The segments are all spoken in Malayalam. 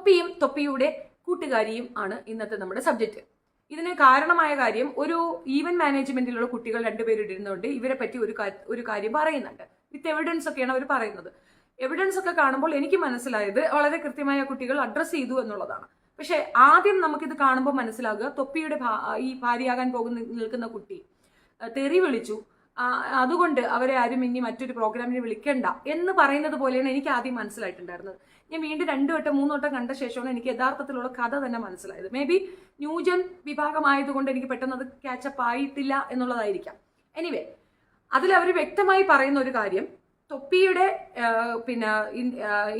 തൊപ്പിയും തൊപ്പിയുടെ കൂട്ടുകാരിയും ആണ് ഇന്നത്തെ നമ്മുടെ സബ്ജക്റ്റ് ഇതിന് കാരണമായ കാര്യം ഒരു ഈവൻ മാനേജ്മെന്റിലുള്ള കുട്ടികൾ രണ്ടുപേരിടുന്നുണ്ട് ഇവരെ പറ്റി ഒരു ഒരു കാര്യം പറയുന്നുണ്ട്. വിത്ത് എവിഡൻസ് ഒക്കെയാണ് അവർ പറയുന്നത്. എവിഡൻസ് ഒക്കെ കാണുമ്പോൾ എനിക്ക് മനസ്സിലായത് വളരെ കൃത്യമായ കുട്ടികൾ അഡ്രസ്സ് ചെയ്തു എന്നുള്ളതാണ്. പക്ഷെ ആദ്യം നമുക്കിത് കാണുമ്പോൾ മനസ്സിലാകുക തൊപ്പിയുടെ ഈ ഭാര്യയാകാൻ പോകുന്ന നിൽക്കുന്ന കുട്ടി തെറി വിളിച്ചു. അതുകൊണ്ട് അവരെ ആരും ഇനി മറ്റൊരു പ്രോഗ്രാമിന് വിളിക്കണ്ട എന്ന് പറയുന്നത് പോലെയാണ് എനിക്ക് ആദ്യം മനസ്സിലായിട്ടുണ്ടായിരുന്നത്. ഞാൻ വീണ്ടും രണ്ടു വട്ടം മൂന്ന് വട്ടം കണ്ട ശേഷമാണ് എനിക്ക് യഥാർത്ഥത്തിലുള്ള കഥ തന്നെ മനസ്സിലായത്. മേ ബി ന്യൂജൻ വിഭാഗമായതുകൊണ്ട് എനിക്ക് പെട്ടെന്ന് അത് ക്യാച്ചപ്പ് ആയിട്ടില്ല എന്നുള്ളതായിരിക്കാം. എനിവേ അതിൽ അവർ വ്യക്തമായി പറയുന്ന ഒരു കാര്യം തൊപ്പിയുടെ പിന്നെ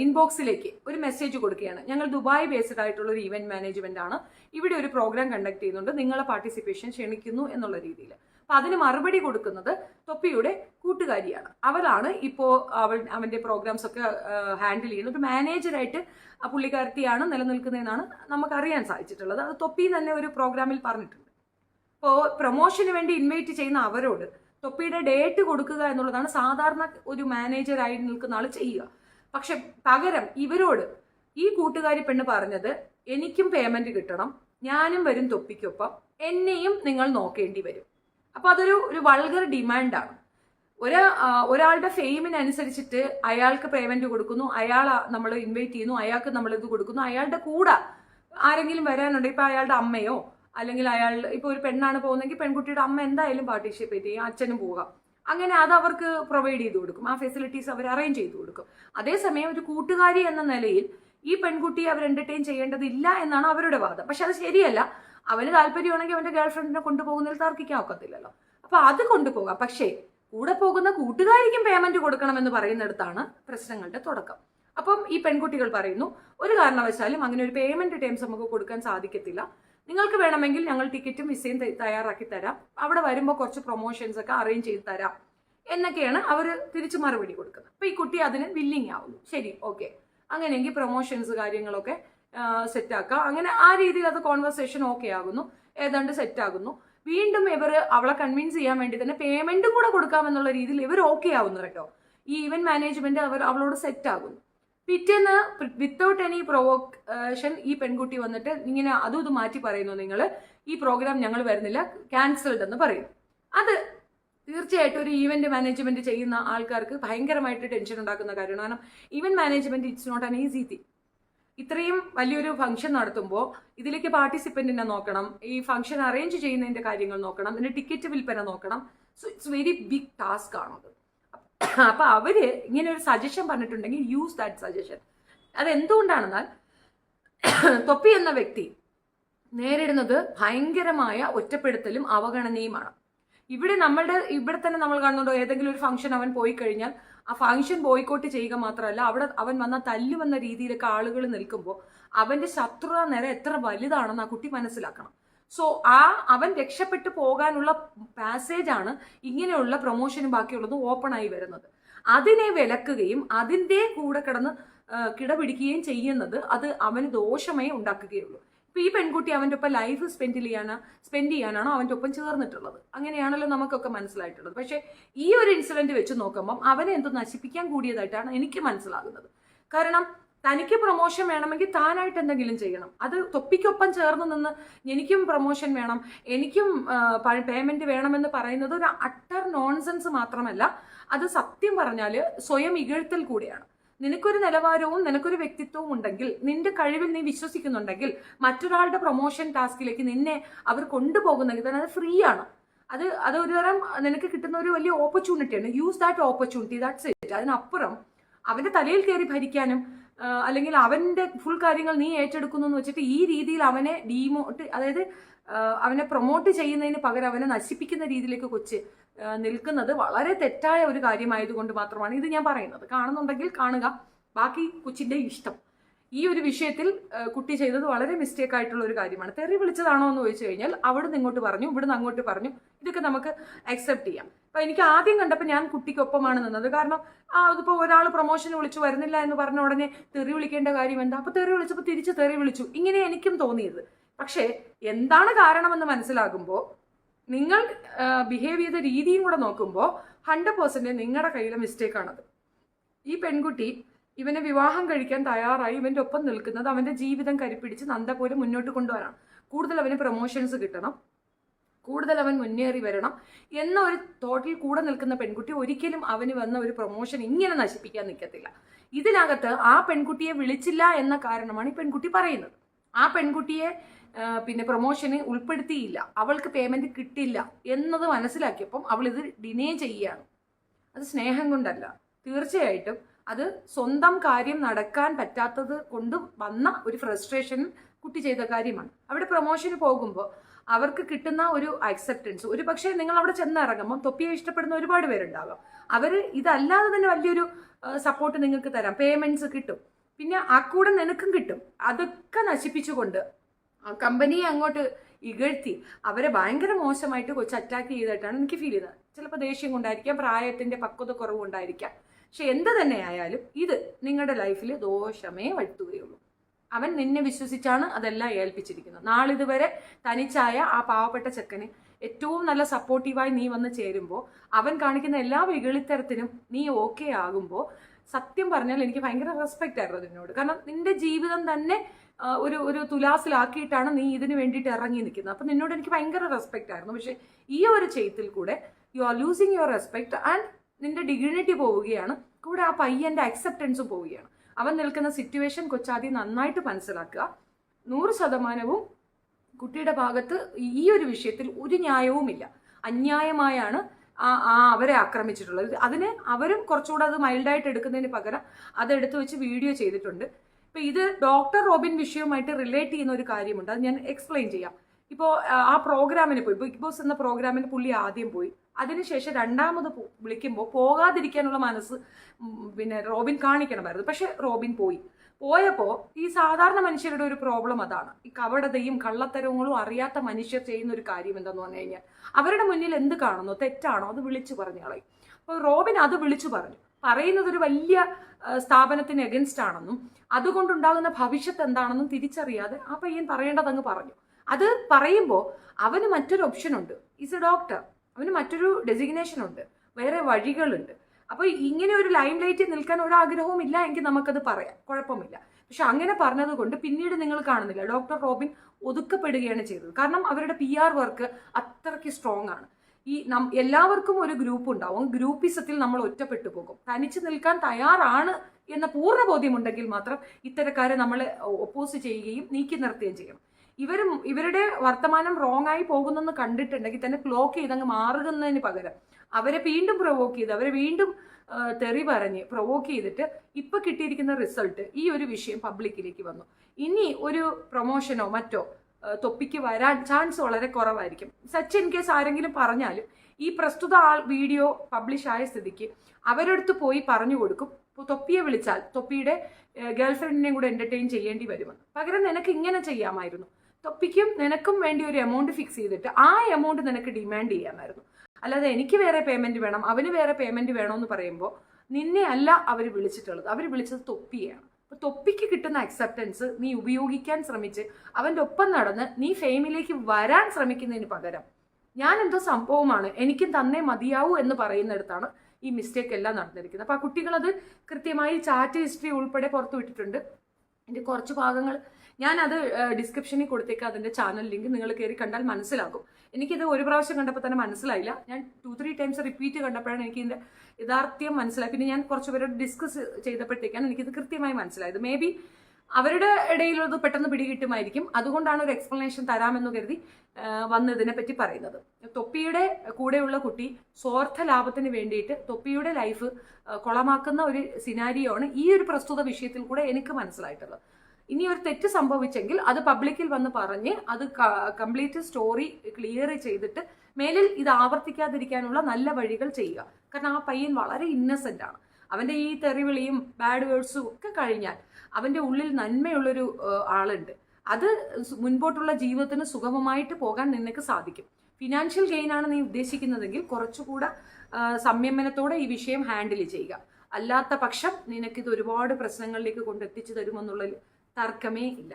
ഇൻബോക്സിലേക്ക് ഒരു മെസ്സേജ് കൊടുക്കുകയാണ്. ഞങ്ങൾ ദുബായ് ബേസ്ഡ് ആയിട്ടുള്ള ഒരു ഇവന്റ് മാനേജ്മെന്റ് ആണ്. ഇവിടെ ഒരു പ്രോഗ്രാം കണ്ടക്ട് ചെയ്യുന്നുണ്ട്. നിങ്ങളെ പാർട്ടിസിപ്പേഷൻ ക്ഷണിക്കുന്നു എന്നുള്ള രീതിയിൽ. അപ്പൊ അതിന് മറുപടി കൊടുക്കുന്നത് തൊപ്പിയുടെ കൂട്ടുകാരിയാണ്. അവളാണ് ഇപ്പോ അവൾ അവന്റെ പ്രോഗ്രാംസ് ഒക്കെ ഹാൻഡിൽ ചെയ്യുന്നത്. ഒരു മാനേജറായിട്ട് ആ പുള്ളിക്കാരത്തിയാണ് നിലനിൽക്കുന്നതെന്നാണ് നമുക്ക് അറിയാൻ സാധിച്ചിട്ടുള്ളത്. അത് തൊപ്പി തന്നെ ഒരു പ്രോഗ്രാമിൽ പറഞ്ഞിട്ടുണ്ട്. ഇപ്പോൾ പ്രൊമോഷന് വേണ്ടി ഇൻവൈറ്റ് ചെയ്യുന്ന അവരോട് തൊപ്പിയുടെ ഡേറ്റ് കൊടുക്കുക എന്നുള്ളതാണ് സാധാരണ ഒരു മാനേജറായി നിൽക്കുന്ന ആൾ ചെയ്യുക. പക്ഷെ പകരം ഇവരോട് ഈ കൂട്ടുകാരി പെണ്ണ് പറഞ്ഞത് എനിക്കും പേയ്മെന്റ് കിട്ടണം. ഞാനും വരും തൊപ്പിക്കൊപ്പം. എന്നെയും നിങ്ങൾ നോക്കേണ്ടി വരും. അപ്പൊ അതൊരു ഒരു വൾഗർ ഡിമാൻഡാണ് ഒരു ഒരാളുടെ ഫെയിമിനനുസരിച്ചിട്ട് അയാൾക്ക് പേയ്മെന്റ് കൊടുക്കുന്നു അയാൾ നമ്മൾ ഇൻവൈറ്റ് ചെയ്യുന്നു അയാൾക്ക് നമ്മൾ ഇത് കൊടുക്കുന്നു അയാളുടെ കൂടെ ആരെങ്കിലും വരാനുണ്ട് ഇപ്പൊ അയാളുടെ അമ്മയോ അല്ലെങ്കിൽ അയാൾ ഇപ്പൊ ഒരു പെണ്ണാണ് പോകുന്നതെങ്കിൽ പെൺകുട്ടിയുടെ അമ്മ എന്തായാലും പാർട്ടിസിപ്പേറ്റ് ചെയ്യും അച്ഛനും പോകാം. അങ്ങനെ അത് അവർക്ക് പ്രൊവൈഡ് ചെയ്ത് കൊടുക്കും ആ ഫെസിലിറ്റീസ് അവർ അറേഞ്ച് ചെയ്ത് കൊടുക്കും. അതേസമയം ഒരു കൂട്ടുകാരി എന്ന നിലയിൽ ഈ പെൺകുട്ടിയെ അവർ എന്റർടൈൻ ചെയ്യേണ്ടതില്ല എന്നാണ് അവരുടെ വാദം. പക്ഷെ അത് ശരിയല്ല. അവന് താല്പര്യമാണെങ്കിൽ അവന്റെ ഗേൾ ഫ്രണ്ടിനെ കൊണ്ടുപോകുന്നതിൽ തർക്കിക്കാൻ ഒക്കത്തില്ലല്ലോ. അപ്പൊ അത് കൊണ്ടുപോകാം. പക്ഷേ കൂടെ പോകുന്ന കൂട്ടുകാരിക്കും പേയ്മെന്റ് കൊടുക്കണമെന്ന് പറയുന്നിടത്താണ് പ്രശ്നങ്ങളുടെ തുടക്കം. അപ്പം ഈ പെൺകുട്ടികൾ പറയുന്നു ഒരു കാരണവശാലും അങ്ങനെ ഒരു പേയ്മെന്റ് ടേംസ് നമുക്ക് കൊടുക്കാൻ സാധിക്കത്തില്ല. നിങ്ങൾക്ക് വേണമെങ്കിൽ ഞങ്ങൾ ടിക്കറ്റും വിസയും തയ്യാറാക്കി തരാം. അവിടെ വരുമ്പോൾ കുറച്ച് പ്രൊമോഷൻസ് ഒക്കെ അറേഞ്ച് ചെയ്ത് തരാം. എന്നൊക്കെയാണ് അവർ തിരിച്ചു മറുപടി കൊടുക്കുന്നത്. അപ്പൊ ഈ കുട്ടി അതിന് വില്ലിങ് ആവുന്നു. ശരി ഓക്കെ അങ്ങനെയെങ്കിൽ പ്രൊമോഷൻസ് കാര്യങ്ങളൊക്കെ സെറ്റ് ആക്കാം അങ്ങനെ ആ രീതിയിൽ അത് കോൺവെർസേഷൻ ഓക്കെ ആകുന്നു. ഏതാണ്ട് സെറ്റ് ആകുന്നു. വീണ്ടും ഇവർ അവളെ കൺവിൻസ് ചെയ്യാൻ വേണ്ടി തന്നെ പേയ്മെന്റും കൂടെ കൊടുക്കാമെന്നുള്ള രീതിയിൽ ഇവർ ഓക്കെ ആവുന്നു കേട്ടോ. ഈ ഇവന്റ് മാനേജ്മെന്റ് അവർ അവളോട് സെറ്റ് ആകുന്നു. പിറ്റേന്ന് വിത്തൗട്ട് എനി പ്രൊവോക്കേഷൻ ഈ പെൺകുട്ടി വന്നിട്ട് ഇങ്ങനെ അതും ഇത് മാറ്റി പറയുന്നു നിങ്ങൾ ഈ പ്രോഗ്രാം ഞങ്ങൾ വരുന്നില്ല ക്യാൻസൽഡ് എന്ന് പറയും. അത് തീർച്ചയായിട്ടും ഒരു ഈവന്റ് മാനേജ്മെന്റ് ചെയ്യുന്ന ആൾക്കാർക്ക് ഭയങ്കരമായിട്ട് ടെൻഷൻ ഉണ്ടാക്കുന്ന കാര്യമാണ്. കാരണം event management it's not an easy thing ഇത്രയും വലിയൊരു ഫംഗ്ഷൻ നടത്തുമ്പോൾ ഇതിലേക്ക് പാർട്ടിസിപ്പന്റിനെ നോക്കണം ഈ ഫംഗ്ഷൻ അറേഞ്ച് ചെയ്യുന്നതിന്റെ കാര്യങ്ങൾ നോക്കണം പിന്നെ ടിക്കറ്റ് വിൽപ്പന നോക്കണം. So it's very big task ആണത് അപ്പോൾ അവർ ഇങ്ങനെ ഒരു സജഷൻ പറഞ്ഞിട്ടുണ്ടെങ്കിൽ യൂസ് ദാറ്റ് സജഷൻ അതെന്തുകൊണ്ടാണെന്നാൽ തൊപ്പി എന്ന വ്യക്തി നേരിടുന്നത് ഭയങ്കരമായ ഒറ്റപ്പെടുത്തലും അവഗണനയുമാണ്. ഇവിടെ നമ്മളുടെ ഇവിടെ തന്നെ നമ്മൾ കാണുന്നുണ്ടോ ഏതെങ്കിലും ഒരു ഫംഗ്ഷൻ അവൻ പോയി കഴിഞ്ഞാൽ ആ ഫങ്ഷൻ ബോയ്ക്കോട്ട് ചെയ്യുക മാത്രമല്ല അവിടെ അവൻ വന്ന തല്ലുമെന്ന രീതിയിലൊക്കെ ആളുകൾ നിൽക്കുമ്പോൾ അവന്റെ ശത്രുത നിര എത്ര വലുതാണെന്ന് ആ കുട്ടി മനസ്സിലാക്കണം. സോ ആ അവൻ രക്ഷപ്പെട്ടു പോകാനുള്ള പാസേജ് ആണ് ഇങ്ങനെയുള്ള പ്രൊമോഷനും ബാക്കിയുള്ളതും ഓപ്പൺ ആയി വരുന്നത്. അതിനെ വിലക്കുകയും അതിന്റെ കൂടെ കിടന്ന് കിടപിടിക്കുകയും ചെയ്യുന്നത് അത് അവന് ദോഷമേ ഉണ്ടാക്കുകയുള്ളൂ. ഇപ്പൊ ഈ പെൺകുട്ടി അവന്റെ ഒപ്പം ലൈഫ് സ്പെൻഡ് ചെയ്യാനാ സ്പെൻഡ് ചെയ്യാനാണോ അവന്റെ ഒപ്പം ചേർന്നിട്ടുള്ളത്? അങ്ങനെയാണല്ലോ നമുക്കൊക്കെ മനസ്സിലായിട്ടുള്ളത്. പക്ഷേ ഈ ഒരു ഇൻസിഡന്റ് വെച്ച് നോക്കുമ്പം അവനെ എന്തോ നശിപ്പിക്കാൻ കൂടിയതായിട്ടാണ് എനിക്ക് മനസ്സിലാകുന്നത്. കാരണം തനിക്ക് പ്രൊമോഷൻ വേണമെങ്കിൽ താനായിട്ട് എന്തെങ്കിലും ചെയ്യണം. അത് തൊപ്പിക്കൊപ്പം ചേർന്ന് നിന്ന് എനിക്കും പ്രൊമോഷൻ വേണം എനിക്കും പേയ്മെന്റ് വേണമെന്ന് പറയുന്നത് ഒരു അട്ടർ നോൺസെൻസ് മാത്രമല്ല അത് സത്യം പറഞ്ഞാൽ സ്വയം ഇകഴ്ത്തൽ കൂടിയാണ്. നിനക്കൊരു നിലവാരവും നിനക്കൊരു വ്യക്തിത്വവും ഉണ്ടെങ്കിൽ നിന്റെ കഴിവിൽ നീ വിശ്വസിക്കുന്നുണ്ടെങ്കിൽ മറ്റൊരാളുടെ പ്രൊമോഷൻ ടാസ്കിലേക്ക് നിന്നെ അവർ കൊണ്ടുപോകുന്നെങ്കിൽ തന്നെ അത് ഫ്രീ ആണ് അത് അത് ഒരു തരം നിനക്ക് കിട്ടുന്ന ഒരു വലിയ ഓപ്പർച്യൂണിറ്റിയാണ് use that opportunity that's it അതിനപ്പുറം അവന്റെ തലയിൽ കയറി ഭരിക്കാനും അല്ലെങ്കിൽ അവന്റെ ഫുൾ കാര്യങ്ങൾ നീ ഏറ്റെടുക്കുന്നു എന്ന് വെച്ചിട്ട് ഈ രീതിയിൽ അവനെ ഡീമോട്ട് അതായത് അവനെ പ്രൊമോട്ട് ചെയ്യുന്നതിന് പകരം അവനെ നശിപ്പിക്കുന്ന രീതിയിലേക്ക് കൊച്ച് നിൽക്കുന്നത് വളരെ തെറ്റായ ഒരു കാര്യമായതുകൊണ്ട് മാത്രമാണ് ഇത് ഞാൻ പറയുന്നത്. കാണുന്നുണ്ടെങ്കിൽ കാണുക. ബാക്കി കൊച്ചിന്റെ ഇഷ്ടം. ഈ ഒരു വിഷയത്തിൽ കുട്ടി ചെയ്തത് വളരെ മിസ്റ്റേക്ക് ആയിട്ടുള്ള ഒരു കാര്യമാണ്. തെറി വിളിച്ചതാണോ എന്ന് ചോദിച്ചു കഴിഞ്ഞാൽ അവിടുന്ന് ഇങ്ങോട്ട് പറഞ്ഞു ഇവിടുന്ന് അങ്ങോട്ട് പറഞ്ഞു. ഇതൊക്കെ നമുക്ക് അക്സെപ്റ്റ് ചെയ്യാം. അപ്പൊ എനിക്ക് ആദ്യം കണ്ടപ്പോൾ ഞാൻ കുട്ടിക്കൊപ്പമാണ് നിന്നത്. കാരണം ആ അതിപ്പോ ഒരാൾ പ്രൊമോഷൻ വിളിച്ചു വരുന്നില്ല എന്ന് പറഞ്ഞ ഉടനെ തെറി വിളിക്കേണ്ട കാര്യം എന്താ? അപ്പൊ തെറി വിളിച്ചപ്പോൾ തിരിച്ച് തെറി വിളിച്ചു. ഇങ്ങനെ എനിക്കും തോന്നിയത്. പക്ഷേ എന്താണ് കാരണമെന്ന് മനസ്സിലാകുമ്പോൾ നിങ്ങൾ ബിഹേവ് ചെയ്ത രീതിയും കൂടെ നോക്കുമ്പോൾ ഹൺഡ്രഡ് പേഴ്സന്റ് നിങ്ങളുടെ കയ്യിലെ മിസ്റ്റേക്കാണത് ഈ പെൺകുട്ടി ഇവനെ വിവാഹം കഴിക്കാൻ തയ്യാറായി ഇവന്റെ ഒപ്പം നിൽക്കുന്നത് അവന്റെ ജീവിതം കരിപ്പിടിച്ച് നന്ദ പോലെ മുന്നോട്ട് കൊണ്ടുവരാം കൂടുതൽ അവന് പ്രൊമോഷൻസ് കിട്ടണം. കൂടുതൽ അവൻ മുന്നേറി വരണം എന്നൊരു തോട്ടിൽ കൂടെ നിൽക്കുന്ന പെൺകുട്ടി ഒരിക്കലും അവന് വന്ന ഒരു പ്രൊമോഷൻ ഇങ്ങനെ നശിപ്പിക്കാൻ നിൽക്കത്തില്ല. ഇതിനകത്ത് ആ പെൺകുട്ടിയെ വിളിച്ചില്ല എന്ന കാരണമാണ് ഈ പെൺകുട്ടി പറയുന്നത്. ആ പെൺകുട്ടിയെ പിന്നെ പ്രൊമോഷന് ഉൾപ്പെടുത്തിയില്ല. അവൾക്ക് പേയ്മെന്റ് കിട്ടില്ല എന്നത് മനസ്സിലാക്കിയപ്പം അവൾ ഇത് ഡിനേ ചെയ്യുകയാണ്. അത് സ്നേഹം കൊണ്ടല്ല. തീർച്ചയായിട്ടും അത് സ്വന്തം കാര്യം നടക്കാൻ പറ്റാത്തത് കൊണ്ട് വന്ന ഒരു ഫ്രസ്ട്രേഷൻ കുട്ടി ചെയ്ത കാര്യമാണ്. അവിടെ പ്രൊമോഷന് പോകുമ്പോൾ അവർക്ക് കിട്ടുന്ന ഒരു അക്സെപ്റ്റൻസ് ഒരു പക്ഷേ നിങ്ങൾ അവിടെ ചെന്നിറങ്ങുമ്പോൾ തൊപ്പിയെ ഇഷ്ടപ്പെടുന്ന ഒരുപാട് പേരുണ്ടാകും. അവർ ഇതല്ലാതെ തന്നെ വലിയൊരു സപ്പോർട്ട് നിങ്ങൾക്ക് തരാം. പേയ്മെന്റ്സ് കിട്ടും. പിന്നെ ആ കൂടെ നിനക്കും കിട്ടും. അതൊക്കെ നശിപ്പിച്ചുകൊണ്ട് കമ്പനിയെ അങ്ങോട്ട് ഇകഴ്ത്തി. അവരെ ഭയങ്കര മോശമായിട്ട് കൊച്ചു അറ്റാക്ക് ചെയ്തിട്ടാണ് എനിക്ക് ഫീൽ ചെയ്തത് ചിലപ്പോൾ ദേഷ്യം കൊണ്ടായിരിക്കാം പ്രായത്തിന്റെ പക്വത കുറവ് കൊണ്ടായിരിക്കാം. പക്ഷെ എന്ത് തന്നെ ആയാലും ഇത് നിങ്ങളുടെ ലൈഫിൽ ദോഷമേ വരുത്തുകയുള്ളൂ. അവൻ നിന്നെ വിശ്വസിച്ചാണ് അതെല്ലാം ഏൽപ്പിച്ചിരിക്കുന്നത്. നാളിതുവരെ തനിച്ചായ ആ പാവപ്പെട്ട ചെക്കന് ഏറ്റവും നല്ല സപ്പോർട്ടീവായി നീ വന്ന് ചേരുമ്പോൾ അവൻ കാണിക്കുന്ന എല്ലാ വികളിത്തരത്തിനും നീ ഓക്കെ ആകുമ്പോൾ സത്യം പറഞ്ഞാൽ എനിക്ക് ഭയങ്കര റെസ്പെക്റ്റ് ആയിരുന്നു നിന്നോട്. കാരണം നിന്റെ ജീവിതം തന്നെ ഒരു ഒരു തുലാസിലാക്കിയിട്ടാണ് നീ ഇതിന് വേണ്ടിയിട്ട് ഇറങ്ങി നിൽക്കുന്നത്. അപ്പം നിന്നോട് എനിക്ക് ഭയങ്കര റെസ്പെക്റ്റ് ആയിരുന്നു. പക്ഷേ ഈ ഒരു ചെയ്ത്തിൽ കൂടെ you are losing your respect and നിന്റെ ഡിഗ്നിറ്റി പോവുകയാണ്. കൂടെ ആ പയ്യന്റെ അക്സെപ്റ്റൻസും പോവുകയാണ്. അവൻ നിൽക്കുന്ന സിറ്റുവേഷൻ കൊച്ചാതി നന്നായിട്ട് മനസ്സിലാക്കുക. നൂറ് ശതമാനവും കുട്ടിയുടെ ഭാഗത്ത് ഈ ഒരു വിഷയത്തിൽ ഒരു ന്യായവുമില്ല. അന്യായമായാണ് ആ അവരെ ആക്രമിച്ചിട്ടുള്ളത്. അതിന് അവരും കുറച്ചുകൂടെ അത് മൈൽഡായിട്ട് എടുക്കുന്നതിന് പകരം അതെടുത്ത് വെച്ച് വീഡിയോ ചെയ്തിട്ടുണ്ട്. ഇപ്പം ഇത് ഡോക്ടർ റോബിൻ വിഷയവുമായിട്ട് റിലേറ്റ് ചെയ്യുന്ന ഒരു കാര്യമുണ്ട്. അത് ഞാൻ എക്സ്പ്ലെയിൻ ചെയ്യാം. ഇപ്പോൾ ആ പ്രോഗ്രാമിന് പോയി. ബിഗ് ബോസ് എന്ന പ്രോഗ്രാമിന് പുള്ളി ആദ്യം പോയി. അതിനുശേഷം രണ്ടാമത് വിളിക്കുമ്പോൾ പോകാതിരിക്കാനുള്ള മനസ്സ് പിന്നെ റോബിൻ കാണിക്കണമായിരുന്നു. പക്ഷെ റോബിൻ പോയി. പോയപ്പോൾ ഈ സാധാരണ മനുഷ്യരുടെ ഒരു പ്രോബ്ലം അതാണ്. ഈ കവടതയും കള്ളത്തരങ്ങളും അറിയാത്ത മനുഷ്യർ ചെയ്യുന്ന ഒരു കാര്യം എന്താന്ന് പറഞ്ഞു കഴിഞ്ഞാൽ അവരുടെ മുന്നിൽ എന്ത് കാണുന്നു? തെറ്റാണോ? അത് വിളിച്ചു പറഞ്ഞു കളയും അപ്പോൾ റോബിൻ അത് വിളിച്ചു പറഞ്ഞു. പറയുന്നത് ഒരു വലിയ സ്ഥാപനത്തിന് എഗൻസ്റ്റ് ആണെന്നും അതുകൊണ്ടുണ്ടാകുന്ന ഭവിഷ്യത്ത് എന്താണെന്നും തിരിച്ചറിയാതെ ആ പയ്യൻ പറയേണ്ടതങ്ങ് പറഞ്ഞു. അത് പറയുമ്പോൾ അവന് മറ്റൊരു ഓപ്ഷൻ ഉണ്ട്. ഈസ് എ ഡോക്ടർ അവന് മറ്റൊരു ഡെസിഗ്നേഷൻ ഉണ്ട്. വേറെ വഴികളുണ്ട്. അപ്പോൾ ഇങ്ങനെ ഒരു ലൈം ലൈറ്റ് നിൽക്കാൻ ഒരാഗ്രഹവും ഇല്ല എങ്കിൽ നമുക്കത് പറയാം. കുഴപ്പമില്ല. പക്ഷെ അങ്ങനെ പറഞ്ഞത് കൊണ്ട് പിന്നീട് നിങ്ങൾ കാണുന്നില്ല. ഡോക്ടർ റോബിൻ ഒതുക്കപ്പെടുകയാണ് ചെയ്തത്. കാരണം അവരുടെ പി ആർ വർക്ക് അത്രയ്ക്ക് സ്ട്രോങ് ആണ്. ഈ നം എല്ലാവർക്കും ഒരു ഗ്രൂപ്പ് ഉണ്ടാവും. ഗ്രൂപ്പിസത്തിൽ നമ്മൾ ഒറ്റപ്പെട്ടു പോകും. തനിച്ച് നിൽക്കാൻ തയ്യാറാണ് എന്ന പൂർണ ബോധ്യമുണ്ടെങ്കിൽ മാത്രം ഇത്തരക്കാരെ നമ്മൾ ഒപ്പോസ് ചെയ്യുകയും നീക്കി നിർത്തുകയും ചെയ്യണം. ഇവരും ഇവരുടെ വർത്തമാനം റോങ് ആയി പോകുന്നെന്ന് കണ്ടിട്ടുണ്ടെങ്കിൽ തന്നെ ക്ലോക്ക് ചെയ്ത് അങ്ങ് മാറുന്നതിന് പകരം അവരെ വീണ്ടും പ്രൊവോക്ക് ചെയ്ത് അവരെ വീണ്ടും തെറി പറഞ്ഞ് പ്രൊവോക്ക് ചെയ്തിട്ട് ഇപ്പൊ കിട്ടിയിരിക്കുന്ന റിസൾട്ട് ഈ ഒരു വിഷയം പബ്ലിക്കിലേക്ക് വന്നു. ഇനി ഒരു പ്രൊമോഷനോ മറ്റോ തൊപ്പിക്ക് വരാൻ ചാൻസ് വളരെ കുറവായിരിക്കും. സച്ച് ഇൻ കേസ് ആരെങ്കിലും പറഞ്ഞാലും ഈ പ്രസ്തുത ആൾ വീഡിയോ പബ്ലിഷ് ആയ സ്ഥിതിക്ക് അവരടുത്ത് പോയി പറഞ്ഞു കൊടുക്കും. തൊപ്പിയെ വിളിച്ചാൽ തൊപ്പിയുടെ ഗേൾഫ്രണ്ടിനെയും കൂടെ എന്റർടൈൻ ചെയ്യേണ്ടി വരുമെന്ന്. പകരം നിനക്ക് ഇങ്ങനെ ചെയ്യാമായിരുന്നു. തൊപ്പിക്കും നിനക്കും വേണ്ടി ഒരു എമൗണ്ട് ഫിക്സ് ചെയ്തിട്ട് ആ എമൗണ്ട് നിനക്ക് ഡിമാൻഡ് ചെയ്യാമായിരുന്നു. അല്ലാതെ എനിക്ക് വേറെ പേയ്മെന്റ് വേണം അവന് വേറെ പേയ്മെന്റ് വേണമെന്ന് പറയുമ്പോൾ നിന്നെ അല്ല അവർ വിളിച്ചിട്ടുള്ളത്. അവർ വിളിച്ചത് തൊപ്പിയാണ്. അപ്പൊ തൊപ്പിക്ക് കിട്ടുന്ന അക്സെപ്റ്റൻസ് നീ ഉപയോഗിക്കാൻ ശ്രമിച്ച് അവന്റെ ഒപ്പം നടന്ന് നീ ഫെയിമിലേക്ക് വരാൻ ശ്രമിക്കുന്നതിന് പകരം ഞാൻ എന്തോ സംഭവമാണ് എനിക്കും തന്നേ മതിയാവൂ എന്ന് പറയുന്നിടത്താണ് ഈ മിസ്റ്റേക്ക് എല്ലാം നടന്നിരിക്കുന്നത്. അപ്പൊ ആ കുട്ടികളത് കൃത്യമായി ചാറ്റ് ഹിസ്റ്ററി ഉൾപ്പെടെ പുറത്തു വിട്ടിട്ടുണ്ട് കുറച്ച് ഭാഗങ്ങൾ ഞാനത് ഡിസ്ക്രിപ്ഷനിൽ കൊടുത്തേക്ക് അതിന്റെ ചാനൽ ലിങ്ക് നിങ്ങൾ കയറി കണ്ടാൽ മനസ്സിലാകും. എനിക്കിത് ഒരു പ്രാവശ്യം കണ്ടപ്പോൾ തന്നെ മനസ്സിലായില്ല. ഞാൻ ടു ത്രീ ടൈംസ് റിപ്പീറ്റ് കണ്ടപ്പോഴാണ് എനിക്ക് ഇതിന്റെ യഥാർത്ഥ്യം മനസ്സിലായി പിന്നെ ഞാൻ കുറച്ച് പേരോട് ഡിസ്കസ് ചെയ്തപ്പോഴത്തേക്കാണ് എനിക്കിത് കൃത്യമായി മനസ്സിലായത്. മേ ബി അവരുടെ ഇടയിലുള്ളത് പെട്ടെന്ന് പിടികിട്ടുമായിരിക്കും. അതുകൊണ്ടാണ് ഒരു എക്സ്പ്ലനേഷൻ തരാമെന്ന് കരുതി വന്ന് ഇതിനെപ്പറ്റി പറയുന്നത്. തൊപ്പിയുടെ കൂടെയുള്ള കുട്ടി സ്വാർത്ഥ ലാഭത്തിന് വേണ്ടിയിട്ട് തൊപ്പിയുടെ ലൈഫ് കൊളമാക്കുന്ന ഒരു സിനാരിയോ ആണ് ഈ ഒരു പ്രസ്തുത വിഷയത്തിൽ കൂടെ എനിക്ക് മനസ്സിലായിട്ടുള്ളത്. ഇനി ഒരു തെറ്റ് സംഭവിച്ചെങ്കിൽ അത് പബ്ലിക്കിൽ വന്ന് പറഞ്ഞ് അത് കംപ്ലീറ്റ് സ്റ്റോറി ക്ലിയർ ചെയ്തിട്ട് മേലിൽ ഇത് ആവർത്തിക്കാതിരിക്കാനുള്ള നല്ല വഴികൾ ചെയ്യുക. കാരണം ആ പയ്യൻ വളരെ ഇന്നസെന്റ് ആണ്. അവന്റെ ഈ തെറിവിളിയും ബാഡ് വേർഡ്സും ഒക്കെ കഴിഞ്ഞാൽ അവന്റെ ഉള്ളിൽ നന്മയുള്ളൊരു ആളുണ്ട്. അത് മുൻപോട്ടുള്ള ജീവിതത്തിന് സുഗമമായിട്ട് പോകാൻ നിനക്ക് സാധിക്കും. ഫിനാൻഷ്യൽ ഗെയിൻ ആണ് നീ ഉദ്ദേശിക്കുന്നതെങ്കിൽ കുറച്ചുകൂടെ സംയമനത്തോടെ ഈ വിഷയം ഹാൻഡിൽ ചെയ്യുക. അല്ലാത്ത പക്ഷം നിനക്കിത് ഒരുപാട് പ്രശ്നങ്ങളിലേക്ക് കൊണ്ടെത്തിച്ചു തരുമെന്നുള്ളതിൽ തർക്കമേ ഇല്ല.